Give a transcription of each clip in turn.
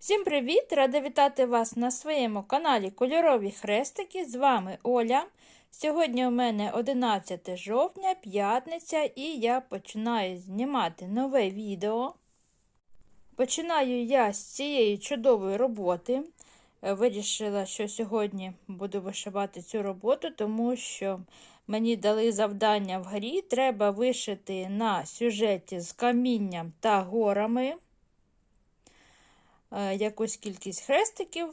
Всім привіт! Рада вітати вас на своєму каналі Кольорові Хрестики. З вами Оля. Сьогодні у мене 11 жовтня, п'ятниця, і я починаю знімати нове відео. Починаю я з цієї чудової роботи. Е, Вирішила, що сьогодні буду вишивати цю роботу, тому що мені дали завдання в грі. Треба вишити на сюжеті з камінням та горами. Е, якусь кількість хрестиків.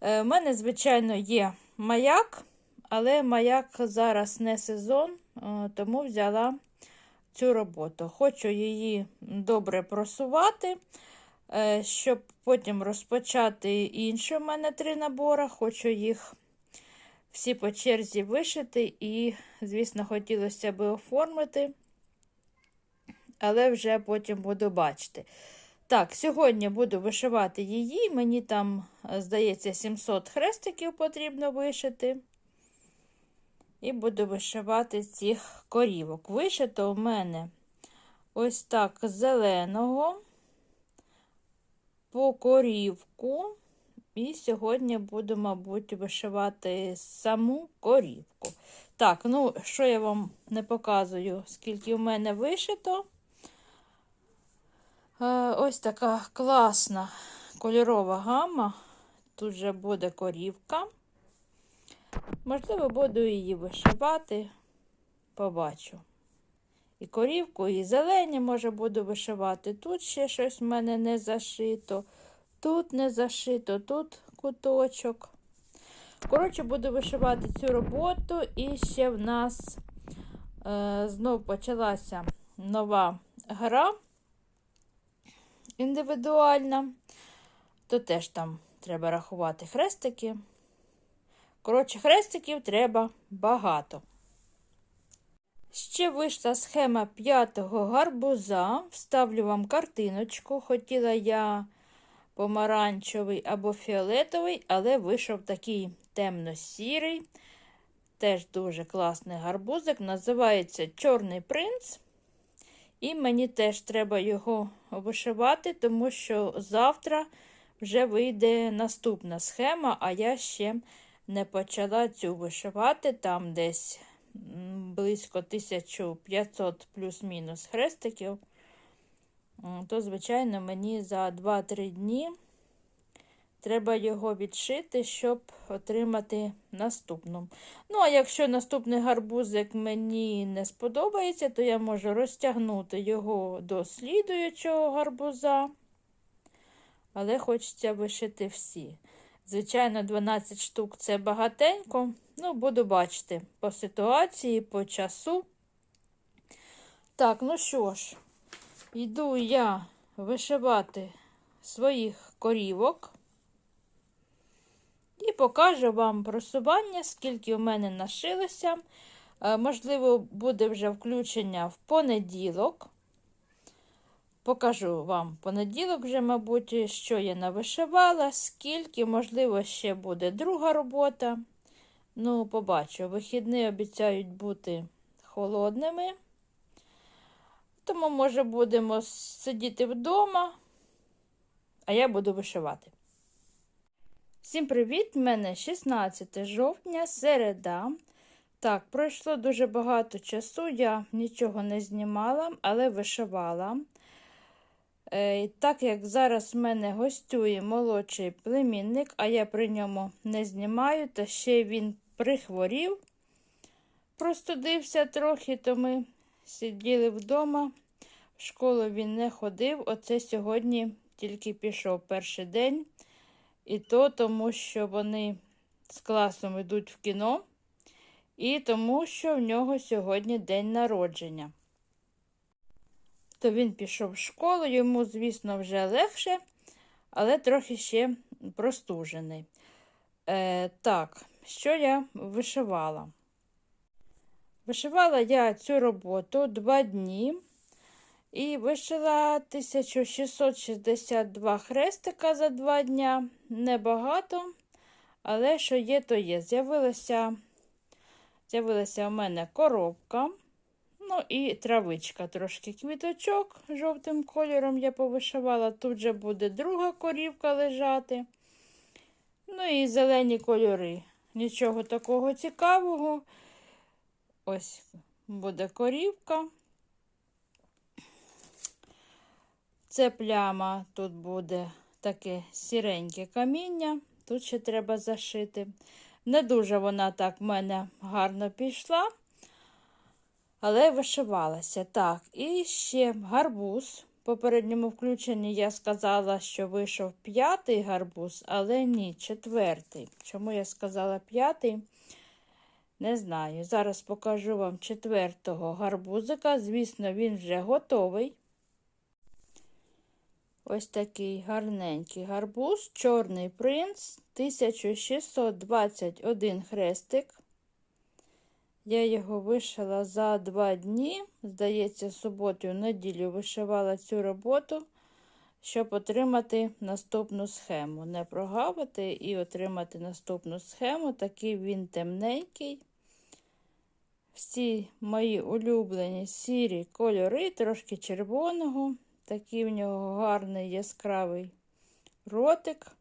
У мене, звичайно, є маяк, але маяк зараз не сезон, е, тому взяла цю роботу. Хочу її добре просувати, е, щоб потім розпочати інші у мене три набори. Хочу їх всі по черзі вишити і, звісно, хотілося б оформити, але вже потім буду бачити. Так, сьогодні буду вишивати її. Мені там, здається, 700 хрестиків потрібно вишити. І буду вишивати цих корівок. Вишито у мене ось так зеленого по корівку. І сьогодні буду, мабуть, вишивати саму корівку. Так, ну, що я вам не показую, скільки у мене вишито. Ось така класна кольорова гама. Тут вже буде корівка. Можливо, буду її вишивати, побачу. І корівку, і зелені, може, буду вишивати. Тут ще щось в мене не зашито, тут не зашито, тут куточок. Коротше, буду вишивати цю роботу, і ще в нас е, знов почалася нова гра індивідуальна, то теж там треба рахувати хрестики. Коротше, хрестиків треба багато. Ще вийшла схема п'ятого гарбуза. Вставлю вам картиночку. Хотіла я помаранчевий або фіолетовий, але вийшов такий темно-сірий. Теж дуже класний гарбузик. Називається Чорний принц. І мені теж треба його вишивати, тому що завтра вже вийде наступна схема, а я ще не почала цю вишивати. Там десь близько 1500 плюс-мінус хрестиків. То, звичайно, мені за 2-3 дні Треба його відшити, щоб отримати наступну. Ну, а якщо наступний гарбузик мені не сподобається, то я можу розтягнути його до слідуючого гарбуза. Але хочеться вишити всі. Звичайно, 12 штук це багатенько. Ну, буду бачити по ситуації, по часу. Так, ну що ж, йду я вишивати своїх корівок. І покажу вам просування, скільки в мене нашилося. Е, можливо, буде вже включення в понеділок. Покажу вам понеділок, вже, мабуть, що я навишивала, скільки, можливо, ще буде друга робота. Ну, побачу, вихідні обіцяють бути холодними. Тому, може, будемо сидіти вдома, а я буду вишивати. Всім привіт! Мене 16 жовтня, середа. Так, пройшло дуже багато часу, я нічого не знімала, але вишивала. Е, так як зараз в мене гостює молодший племінник, а я при ньому не знімаю, та ще він прихворів, простудився трохи, то ми сиділи вдома. В школу він не ходив. Оце сьогодні тільки пішов перший день. І то тому, що вони з класом йдуть в кіно, і тому, що в нього сьогодні день народження. То він пішов в школу, йому, звісно, вже легше, але трохи ще простужений. Е, Так, що я вишивала? Вишивала я цю роботу два дні. І вишила 1662 хрестика за два дня. Небагато, але що є, то є. З'явилася з'явилася у мене коробка. Ну, і травичка, трошки квіточок жовтим кольором я повишивала. Тут же буде друга корівка лежати. Ну і зелені кольори. Нічого такого цікавого. Ось буде корівка. Це пляма, тут буде таке сіреньке каміння, тут ще треба зашити. Не дуже вона так в мене гарно пішла, але вишивалася. Так, і ще гарбуз. В попередньому включенні я сказала, що вийшов п'ятий гарбуз, але ні, четвертий. Чому я сказала п'ятий? Не знаю. Зараз покажу вам четвертого гарбузика. Звісно, він вже готовий. Ось такий гарненький гарбуз, чорний принц, 1621 хрестик. Я його вишила за два дні. Здається, суботу неділю вишивала цю роботу, щоб отримати наступну схему. Не прогавити і отримати наступну схему. Такий він темненький. Всі мої улюблені сірі кольори, трошки червоного. Такий в нього гарний яскравий ротик,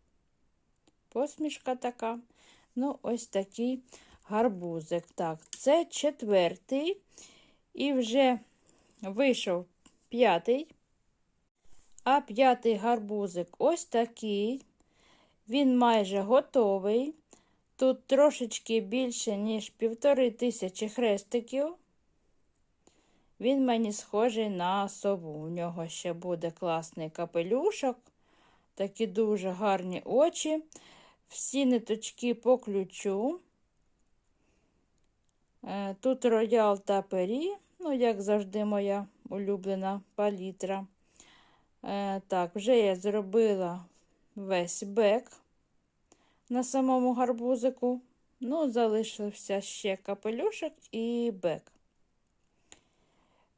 посмішка така. Ну, ось такий гарбузик. Так, це четвертий. І вже вийшов п'ятий. А п'ятий гарбузик ось такий. Він майже готовий. Тут трошечки більше, ніж півтори тисячі хрестиків. Він мені схожий на сову. У нього ще буде класний капелюшок, такі дуже гарні очі. Всі ниточки по ключу. Е, тут роял та пері, ну, як завжди, моя улюблена палітра. Е, так, вже я зробила весь бек на самому гарбузику. Ну, залишився ще капелюшок і бек.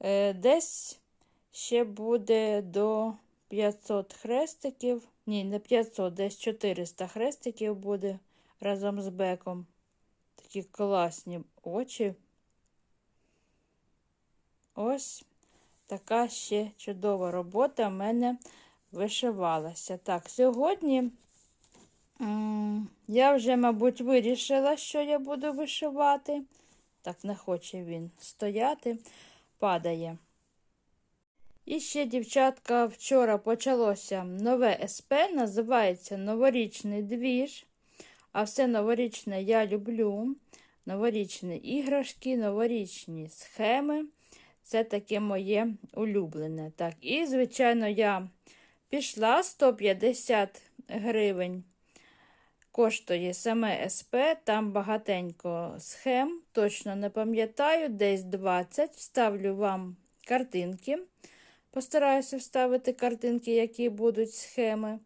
Е, десь ще буде до 500 хрестиків. Ні, не 500, десь 400 хрестиків буде разом з беком. Такі класні очі. Ось така ще чудова робота в мене вишивалася. Так, сьогодні я вже, мабуть, вирішила, що я буду вишивати. Так, не хоче він стояти падає. І ще, дівчатка, вчора почалося нове СП, називається Новорічний двіж. А все новорічне я люблю. Новорічні іграшки, новорічні схеми. Це таке моє улюблене. Так, І, звичайно, я пішла 150 гривень коштує саме СП, там багатенько схем, точно не пам'ятаю, десь 20. Вставлю вам картинки. Постараюся вставити картинки, які будуть схеми.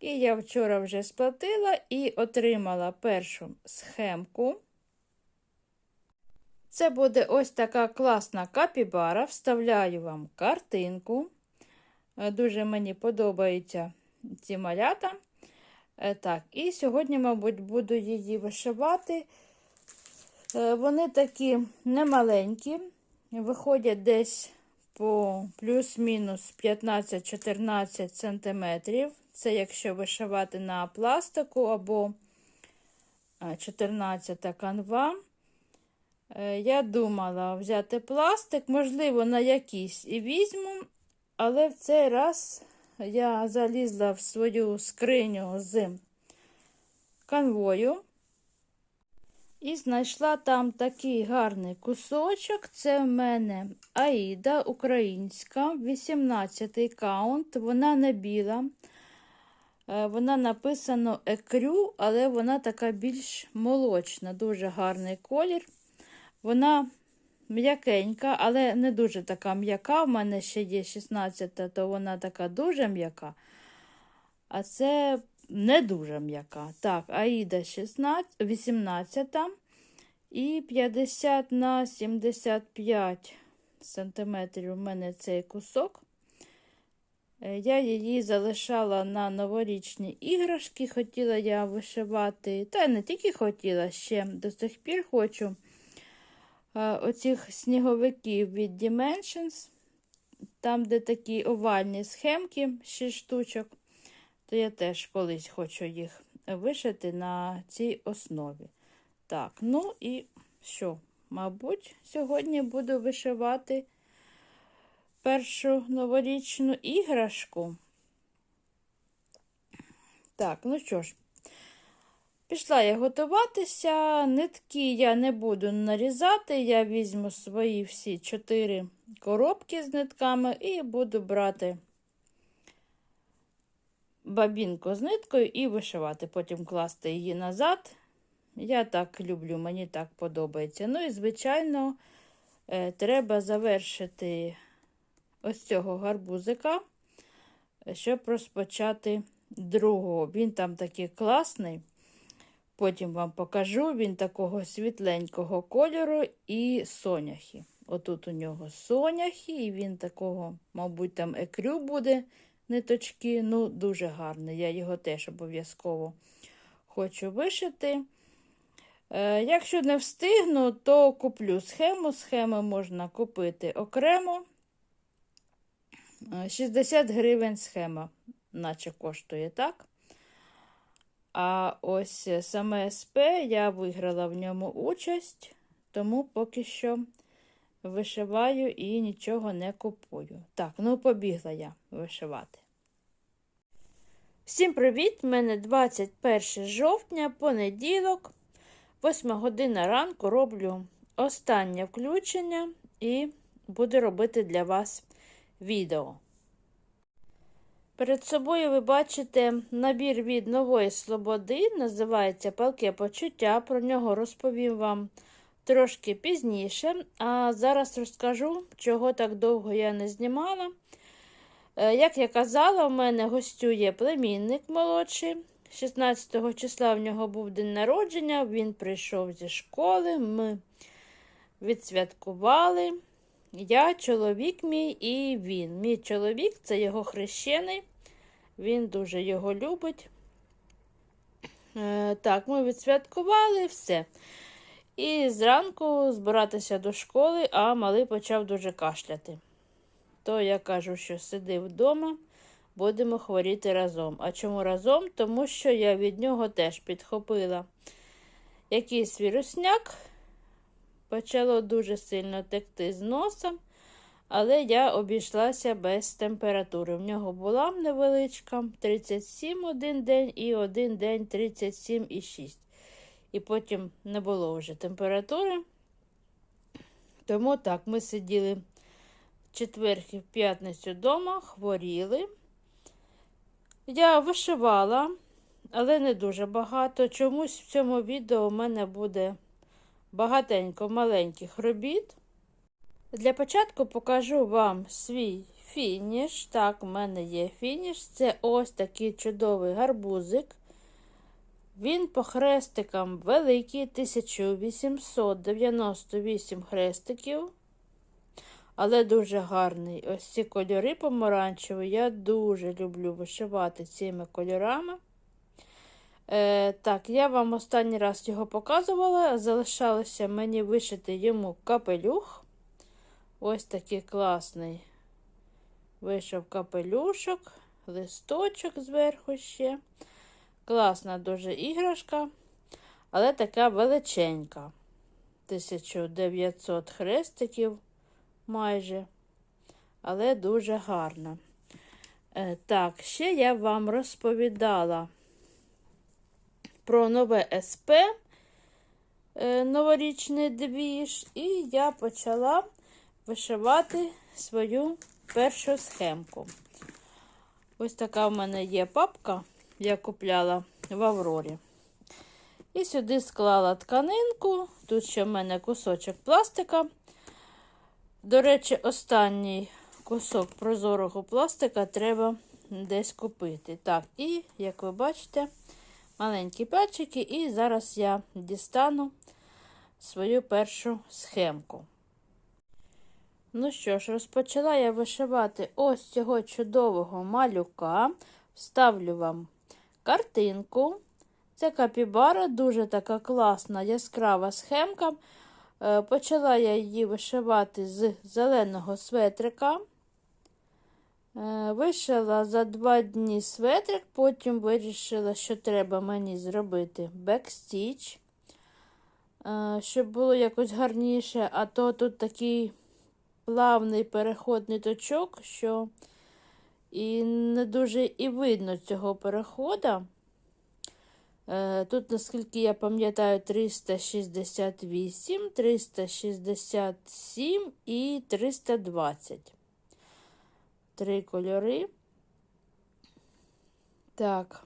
І я вчора вже сплатила і отримала першу схемку. Це буде ось така класна капібара. Вставляю вам картинку. Дуже мені подобаються ці малята. Е, так, І сьогодні, мабуть, буду її вишивати. Е, вони такі немаленькі, виходять десь по плюс-мінус 15-14 см. Це якщо вишивати на пластику або 14 канва. Е, я думала взяти пластик, можливо, на якийсь і візьму, але в цей раз я залізла в свою скриню з канвою і знайшла там такий гарний кусочок. Це в мене Аїда українська, 18 каунт. Вона не біла. Е, вона написано екрю, але вона така більш молочна, дуже гарний колір. Вона м'якенька, але не дуже така м'яка. У мене ще є 16, то вона така дуже м'яка. А це не дуже м'яка. Так, Аїда 16, 18 і 50 на 75 сантиметрів у мене цей кусок. Е, я її залишала на новорічні іграшки. Хотіла я вишивати, та не тільки хотіла, ще до сих пір хочу оцих сніговиків від Dimensions, там, де такі овальні схемки, 6 штучок, то я теж колись хочу їх вишити на цій основі. Так, ну і що? Мабуть, сьогодні буду вишивати першу новорічну іграшку. Так, ну що ж, пішла я готуватися. Нитки я не буду нарізати. Я візьму свої всі чотири коробки з нитками і буду брати бабінку з ниткою і вишивати. Потім класти її назад. Я так люблю, мені так подобається. Ну і, звичайно, е, треба завершити ось цього гарбузика, щоб розпочати другого. Він там такий класний. Потім вам покажу він такого світленького кольору і соняхи. Отут у нього соняхи, і він такого, мабуть, там екрю буде ниточки. Ну, дуже гарний. Я його теж обов'язково хочу вишити. Е, Якщо не встигну, то куплю схему. Схеми можна купити окремо. 60 гривень схема, наче коштує, так? А ось саме СП я виграла в ньому участь, тому поки що вишиваю і нічого не купую. Так, ну побігла я вишивати. Всім привіт! У мене 21 жовтня, понеділок, 8 година ранку роблю останнє включення і буду робити для вас відео. Перед собою ви бачите набір від нової Слободи, називається Палке почуття. Про нього розповім вам трошки пізніше. А зараз розкажу, чого так довго я не знімала. Е, Як я казала, у мене гостює племінник молодший. 16 числа в нього був день народження, він прийшов зі школи, ми відсвяткували. Я, чоловік мій і він. Мій чоловік це його хрещений, він дуже його любить. Е, так, ми відсвяткували все. І зранку збиратися до школи, а малий почав дуже кашляти. То я кажу, що сиди вдома, будемо хворіти разом. А чому разом? Тому що я від нього теж підхопила якийсь вірусняк почало дуже сильно текти з носа, але я обійшлася без температури. В нього була невеличка 37 один день і один день 37,6. І потім не було вже температури. Тому так, ми сиділи в четвер і в п'ятницю вдома, хворіли. Я вишивала, але не дуже багато. Чомусь в цьому відео у мене буде багатенько маленьких робіт. Для початку покажу вам свій фініш. Так, у мене є фініш. Це ось такий чудовий гарбузик. Він по хрестикам великий, 1898 хрестиків. Але дуже гарний. Ось ці кольори помаранчеві. Я дуже люблю вишивати цими кольорами. Е, Так, я вам останній раз його показувала. Залишалося мені вишити йому капелюх. Ось такий класний вийшов капелюшок, листочок зверху ще. Класна дуже іграшка, але така величенька. 1900 хрестиків майже, але дуже гарна. Е, Так, ще я вам розповідала про нове СП, е, новорічний двіж, і я почала вишивати свою першу схемку. Ось така в мене є папка, я купляла в Аврорі. І сюди склала тканинку. Тут ще в мене кусочок пластика. До речі, останній кусок прозорого пластика треба десь купити. Так, і, як ви бачите, маленькі пальчики, і зараз я дістану свою першу схемку. Ну що ж, розпочала я вишивати ось цього чудового малюка. Вставлю вам картинку. Це капібара, дуже така класна, яскрава схемка. Е, Почала я її вишивати з зеленого светрика. Е, Вишила за два дні светрик, потім вирішила, що треба мені зробити бекстіч, е, щоб було якось гарніше, а то тут такий плавний переход ниточок, що і не дуже і видно цього переходу. Е, Тут, наскільки я пам'ятаю, 368, 367 і 320. Три кольори. Так.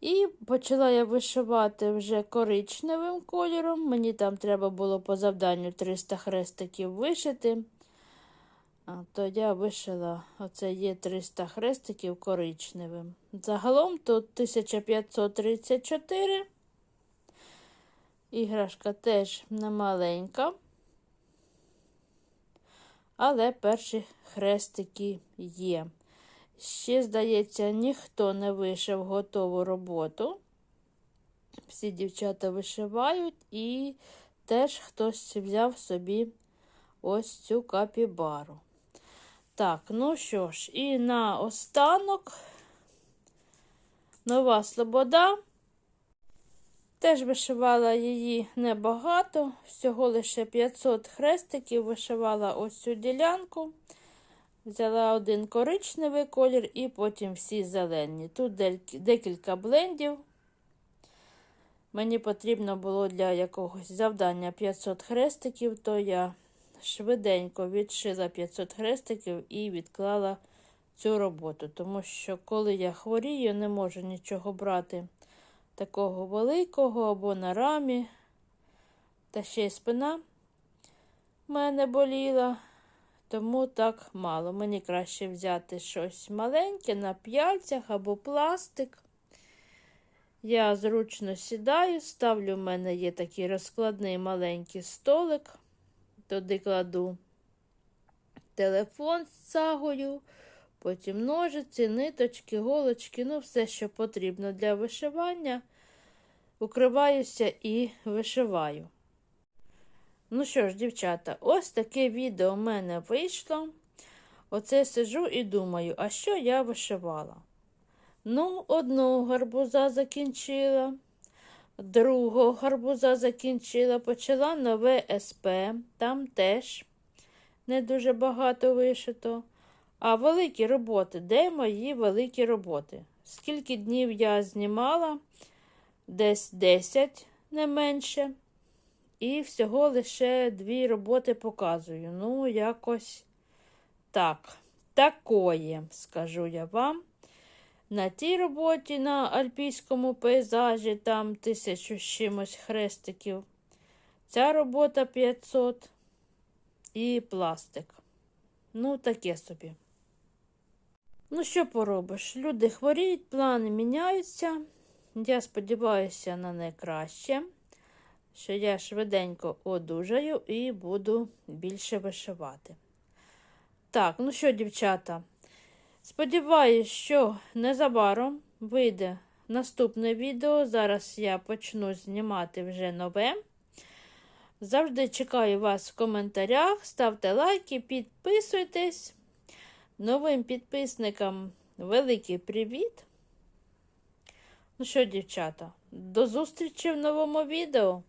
І почала я вишивати вже коричневим кольором. Мені там треба було по завданню 300 хрестиків вишити. А, то я вишила, оце є 300 хрестиків коричневим. Загалом тут 1534. Іграшка теж немаленька. Але перші хрестики є. Ще, здається, ніхто не вишив готову роботу. Всі дівчата вишивають і теж хтось взяв собі ось цю капібару. Так, ну що ж, і на останок нова слобода. Теж вишивала її небагато, всього лише 500 хрестиків, вишивала ось цю ділянку. Взяла один коричневий колір і потім всі зелені. Тут декілька блендів. Мені потрібно було для якогось завдання 500 хрестиків, то я швиденько відшила 500 хрестиків і відклала цю роботу. Тому що, коли я хворію, не можу нічого брати такого великого або на рамі. Та ще й спина мене боліла, тому так мало. Мені краще взяти щось маленьке на п'яльцях або пластик. Я зручно сідаю, ставлю, в мене є такий розкладний маленький столик, туди кладу телефон з цагою, потім ножиці, ниточки, голочки, ну все, що потрібно для вишивання. Укриваюся і вишиваю. Ну що ж, дівчата, ось таке відео в мене вийшло. Оце сижу і думаю, а що я вишивала? Ну, одного гарбуза закінчила, другого гарбуза закінчила, почала нове СП, там теж не дуже багато вишито. А великі роботи, де мої великі роботи? Скільки днів я знімала? Десь 10, не менше. І всього лише дві роботи показую. Ну, якось так, такое, скажу я вам. На тій роботі на альпійському пейзажі, там тисячу з чимось хрестиків. Ця робота 500 і пластик. Ну, таке собі. Ну, що поробиш? Люди хворіють, плани міняються. Я сподіваюся на найкраще, що я швиденько одужаю і буду більше вишивати. Так, ну що, дівчата, сподіваюсь, що незабаром вийде наступне відео. Зараз я почну знімати вже нове. Завжди чекаю вас в коментарях. Ставте лайки, підписуйтесь. Новим підписникам великий привіт! Ну що, дівчата, до зустрічі в новому відео.